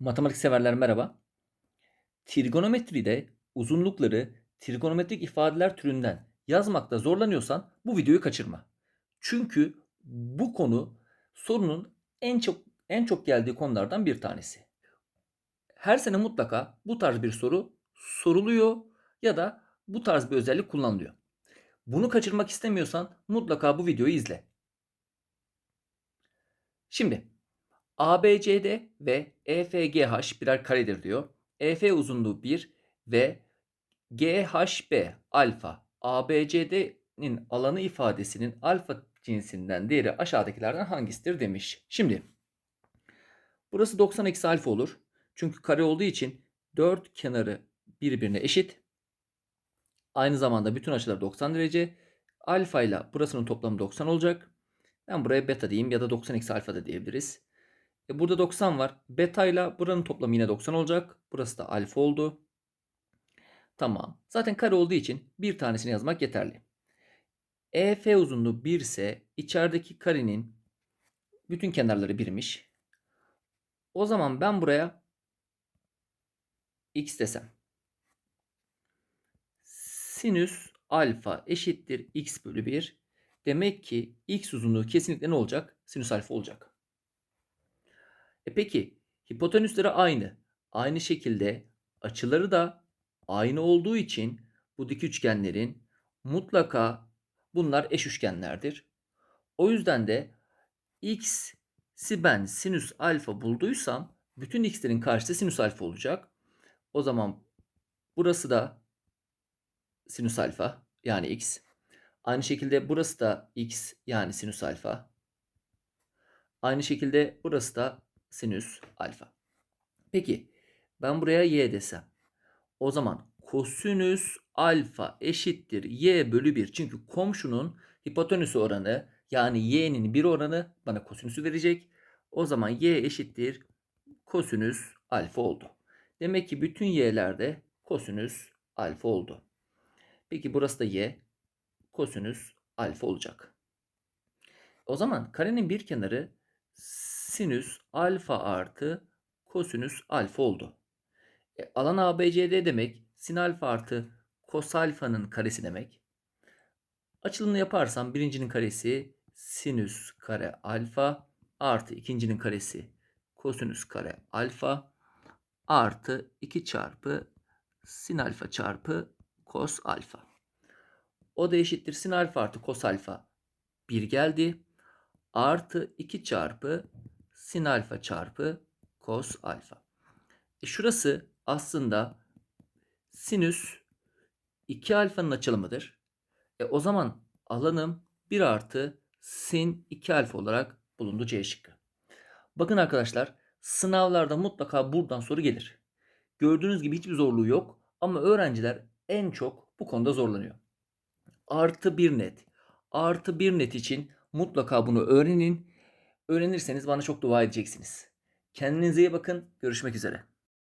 Matematik severler merhaba. Trigonometride uzunlukları trigonometrik ifadeler türünden yazmakta zorlanıyorsan bu videoyu kaçırma. Çünkü bu konu sorunun en çok en çok geldiği konulardan bir tanesi. Her sene mutlaka bu tarz bir soru soruluyor ya da bu tarz bir özellik kullanılıyor. Bunu kaçırmak istemiyorsan mutlaka bu videoyu izle. Şimdi ABCD ve EFGH birer karedir diyor. EF uzunluğu 1 ve GHB alfa ABCD'nin alanı ifadesinin alfa cinsinden değeri aşağıdakilerden hangisidir demiş. Şimdi burası 90 eksi alfa olur. Çünkü kare olduğu için dört kenarı birbirine eşit. Aynı zamanda bütün açılar 90 derece. Alfa ile burasının toplamı 90 olacak. Ben buraya beta diyeyim ya da 90 eksi alfa da diyebiliriz. E burada 90 var. Beta ile buranın toplamı yine 90 olacak. Burası da alfa oldu. Tamam. Zaten kare olduğu için bir tanesini yazmak yeterli. EF uzunluğu 1 ise içerideki karenin bütün kenarları 1'miş. O zaman ben buraya x desem. Sinüs alfa eşittir x bölü 1. Demek ki x uzunluğu kesinlikle ne olacak? Sinüs alfa olacak. E peki hipotenüsleri aynı. Aynı şekilde açıları da aynı olduğu için bu dik üçgenlerin mutlaka bunlar eş üçgenlerdir. O yüzden de x'i ben sinüs alfa bulduysam bütün x'lerin karşısı sinüs alfa olacak. O zaman burası da sinüs alfa yani x. Aynı şekilde burası da x yani sinüs alfa. Aynı şekilde burası da sinüs alfa. Peki ben buraya y desem. O zaman kosinüs alfa eşittir y bölü 1. Çünkü komşunun hipotenüsü oranı yani y'nin bir oranı bana kosinüsü verecek. O zaman y eşittir kosinüs alfa oldu. Demek ki bütün y'lerde kosinüs alfa oldu. Peki burası da y kosinüs alfa olacak. O zaman karenin bir kenarı sinüs alfa artı kosinüs alfa oldu. E, alan ABCD demek sin alfa artı kos alfanın karesi demek. Açılımını yaparsam birincinin karesi sinüs kare alfa artı ikincinin karesi kosinüs kare alfa artı 2 çarpı sin alfa çarpı kos alfa. O da eşittir sin alfa artı kos alfa 1 geldi. Artı 2 çarpı sin alfa çarpı kos alfa. E şurası aslında sinüs 2 alfanın açılımıdır. E o zaman alanım 1 artı sin 2 alfa olarak bulundu C şıkkı. Bakın arkadaşlar sınavlarda mutlaka buradan soru gelir. Gördüğünüz gibi hiçbir zorluğu yok ama öğrenciler en çok bu konuda zorlanıyor. Artı bir net. Artı bir net için mutlaka bunu öğrenin. Öğrenirseniz bana çok dua edeceksiniz. Kendinize iyi bakın. Görüşmek üzere.